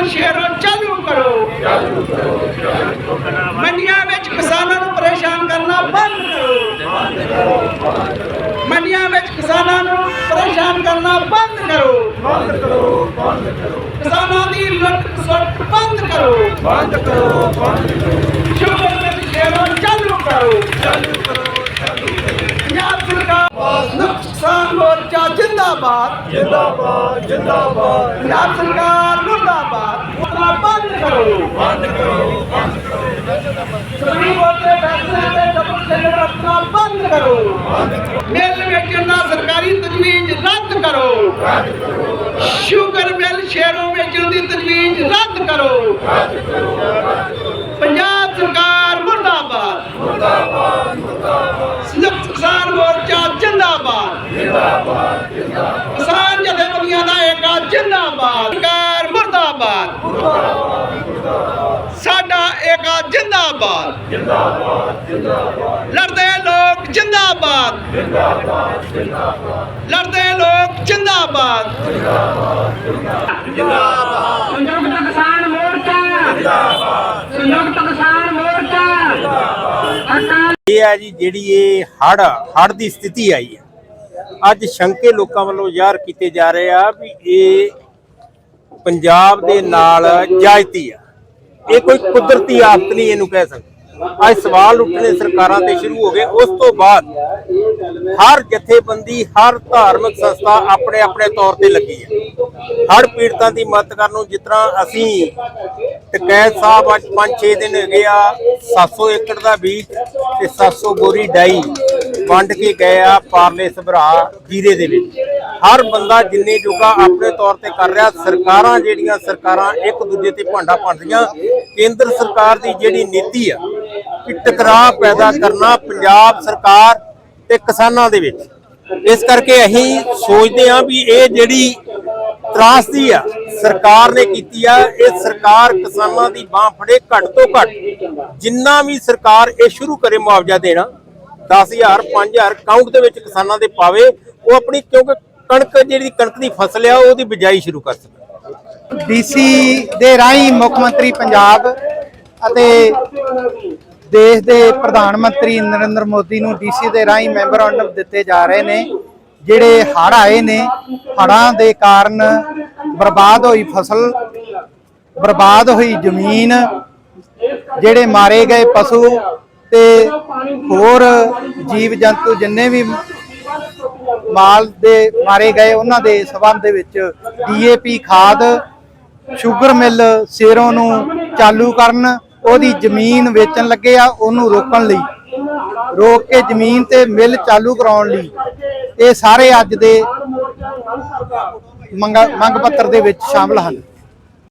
ਮਿਲ ਸ਼ੇਰੋਂ ਚਾਲੂ ਕਰੋ। ਮੰਡੀਆਂ ਵਿੱਚ ਕਿਸਾਨਾਂ ਨੂੰ ਪਰੇਸ਼ਾਨ ਕਰਨਾ ਬੰਦ ਕਰੋ। ਮੰਡੀਆਂ ਵਿੱਚ ਕਿਸਾਨਾਂ ਨੂੰ ਪਰੇਸ਼ਾਨ ਕਰਨਾ ਬੰਦ ਕਰੋ। ਬੰਦ ਕਰੋ ਬੰਦ ਕਰੋ ਕਿਸਾਨਾਂ ਦੀ ਲੁੱਟ ਖਸੁੱਟ ਬੰਦ ਕਰੋ। ਬੰਦ ਕਰੋ ਬੰਦ ਕਰੋ ਸ਼ੁਗਰ ਮਿਲ ਸ਼ੇਰੋਂ ਚਾਲੂ ਕਰੋ ਚਾਲੂ ਕਰੋ। ਪੰਜਾਬ ਸਰਕਾਰ ਨੁਕਸਾਨ ਮੋਰਚਾ ਜਿੰਦਾਬਾਦ। ਜਿੰਦਾਬਾਦ ਜਿੰਦਾਬਾਦ। ਪੰਜਾਬ ਸਰਕਾਰ ਉਤਨਾ ਬੰਦ ਕਰੋ। ਬੰਦ ਕਰੋ ਬੰਦ ਕਰੋ। ਸੁਪਰੀਮ ਕੋਰਟ ਦੇ ਫੈਸਲੇ ਤੇ ਡਬਲ ਸਟੈਂਡਰਡ ਰੱਖਣਾ ਬੰਦ ਕਰੋ। ਮਿਲ ਵੇਚਣ ਦਾ ਸਰਕਾਰੀ ਤਜਵੀਜ਼ ਰੱਦ ਕਰੋ। ਰੱਦ ਕਰੋ। ਸ਼ੂਗਰ ਮਿਲ ਸ਼ੇਰੋਂ ਵੇਚਣ ਦੀ ਤਜਵੀਜ਼ ਰੱਦ ਕਰੋ। ਰੱਦ ਕਰੋ। ਪੰਜਾਬ ਸਰਕਾਰ ਮੁਰਦਾਬਾਦ। ਮੁਰਦਾਬਾਦ ਮੁਰਦਾਬਾਦ। ਸੰਯੁਕਤ ਕਿਸਾਨ ਮੋਰਚਾ ਜਿੰਦਾਬਾਦ। ਕਿਸਾਨ ਜਥੇਬੰਦੀਆਂ ਦਾ ਏਕਾ ਜਿੰਦਾਬਾਦ। ਸਾਡਾ ਏਕਾ ਜਿੰਦਾਬਾਦ। ਜਿੰਦਾਬਾਦ ਜਿੰਦਾਬਾਦ ਲੜਦੇ ਲੋਕ ਜਿੰਦਾਬਾਦ। ਜਿੰਦਾਬਾਦ ਜਿੰਦਾਬਾਦ ਲੜਦੇ ਲੋਕ ਜਿੰਦਾਬਾਦ। ਸੰਯੁਕਤ ਕਿਸਾਨ ਮੋਰਚਾ। ਜਿੰਦਾਬਾਦ ਸੰਯੁਕਤ ਕਿਸਾਨ ਮੋਰਚਾ। ਜਿੰਦਾਬਾਦ ਇਹ ਹੈ ਜੀ ਜਿਹੜੀ ਇਹ ਹੜ ਹੜ ਦੀ ਸਥਿਤੀ ਆਈ ਹੈ। ਅੱਜ ਸ਼ੰਕੇ ਲੋਕਾਂ ਵੱਲੋਂ ਜ਼ਾਹਰ ਕੀਤੇ ਜਾ ਰਹੇ ਆ ਵੀ ਇਹ ਪੰਜਾਬ ਦੇ ਨਾਲ ਜਾਇਤੀ ਆ। ਇਹ ਕੋਈ ਕੁਦਰਤੀ ਆਫਤ ਨਹੀਂ ਇਹਨੂੰ ਕਹਿ ਸਕਦੇ। ਅੱਜ ਸਵਾਲ ਉੱਠਣੇ ਸਰਕਾਰਾਂ ਤੇ ਸ਼ੁਰੂ ਹੋ ਗਏ। ਉਸ ਤੋਂ ਬਾਅਦ ਹਰ ਜਥੇਬੰਦੀ, ਹਰ ਧਾਰਮਿਕ ਸੰਸਥਾ ਆਪਣੇ ਆਪਣੇ ਤੌਰ ਤੇ ਲੱਗੀ ਹੈ ਹਰ ਪੀੜਤਾਂ ਦੀ ਮਦਦ ਕਰਨ ਨੂੰ ਜਿਸ ਤਰ੍ਹਾਂ ਅਸੀਂ ਟਕੈਤ ਸਾਹਿਬ ਅੱਜ 5-6 ਦਿਨ ਹੈਗੇ ਆ 700 ਏਕੜ ਦਾ ਬੀਜ ਤੇ 700 ਬੋਰੀ ਡਾਈ। ਵੰਡ ਕੇ ਗਏ ਆ ਪਾਰਲੇ ਸਭਰਾ ਜੀਰੇ ਦੇ ਵਿੱਚ। ਹਰ ਬੰਦਾ ਜਿੰਨੇ ਜੋਗਾ ਆਪਣੇ ਤੌਰ ਤੇ ਕਰ ਰਿਹਾ, ਸਰਕਾਰਾਂ ਜਿਹੜੀਆਂ ਸਰਕਾਰਾਂ ਇੱਕ ਦੂਜੇ ਤੇ ਭਾਂਡਾ ਭੰਨਦੀਆਂ ਕੇਂਦਰ ਸਰਕਾਰ ਦੀ ਜਿਹੜੀ ਨੀਤੀ ਆ, ਕਿ ਟਕਰਾਅ ਪੈਦਾ ਕਰਨਾ ਪੰਜਾਬ ਸਰਕਾਰ ਤੇ ਕਿਸਾਨਾਂ ਦੇ ਵਿੱਚ। ਇਸ ਕਰਕੇ ਅਸੀਂ ਸੋਚਦੇ ਹਾਂ ਵੀ ਇਹ ਜਿਹੜੀ ਤਰਾਸਦੀ ਆ, ਸਰਕਾਰ ਨੇ ਕੀਤੀ ਆ, ਇਹ ਸਰਕਾਰ ਕਿਸਾਨਾਂ ਦੀ ਬਾਹ ਫੜੇ ਘੱਟ ਤੋਂ ਘੱਟ। ਜਿੰਨਾ ਵੀ ਸਰਕਾਰ ਇਹ ਸ਼ੁਰੂ ਕਰੇ ਮੁਆਵਜ਼ਾ ਦੇਣਾ 10000 5000 ਕਾਊਂਟ ਦੇ ਵਿੱਚ ਕਿਸਾਨਾਂ ਦੇ ਪਾਵੇ, ਉਹ ਆਪਣੀ ਕਿਉਂਕਿ ਕਣਕ ਜਿਹੜੀ ਕਣਕ ਦੀ ਫਸਲ ਆ, ਉਹਦੀ ਬਿਜਾਈ ਸ਼ੁਰੂ ਕਰ ਸਕਣ। ਡੀਸੀ ਦੇ ਰਾਹੀਂ ਮੁੱਖ ਮੰਤਰੀ ਪੰਜਾਬ ਅਤੇ ਦੇਸ਼ ਦੇ ਪ੍ਰਧਾਨ ਮੰਤਰੀ ਨਰਿੰਦਰ ਮੋਦੀ ਨੂੰ ਡੀਸੀ ਦੇ ਰਾਹੀਂ ਮੈਮੋਰੰਡਮ ਦਿੱਤੇ ਜਾ ਰਹੇ ਨੇ, ਜਿਹੜੇ ਹੜ੍ਹ ਆਏ ਨੇ, ਹੜ੍ਹਾਂ ਦੇ ਕਾਰਨ ਬਰਬਾਦ ਹੋਈ ਫਸਲ, ਬਰਬਾਦ ਹੋਈ ਜ਼ਮੀਨ, ਜਿਹੜੇ ਮਾਰੇ ਗਏ ਪਸ਼ੂ ਤੇ ਹੋਰ ਜੀਵ ਜੰਤੂ ਜਿੰਨੇ ਵੀ ਮਾਲ ਦੇ ਮਾਰੇ ਗਏ, ਉਹਨਾਂ ਦੇ ਸਬੰਧ ਦੇ ਵਿੱਚ ਡੀਏਪੀ ਖਾਦ, ਸ਼ੂਗਰ ਮਿਲ ਸੇਰੋਂ ਨੂੰ ਚਾਲੂ ਕਰਨ, ਉਹਦੀ ਜ਼ਮੀਨ ਵੇਚਣ ਲੱਗੇ ਆ ਉਹਨੂੰ ਰੋਕਣ ਲਈ। ਰੋਕ ਕੇ ਜ਼ਮੀਨ ਤੇ ਮਿਲ ਚਾਲੂ ਕਰਾਉਣ ਲਈ। ਇਹ ਸਾਰੇ ਅੱਜ ਦੇ ਮੰਗ ਮੰਗ ਪੱਤਰ ਦੇ ਵਿੱਚ ਸ਼ਾਮਲ ਹਨ।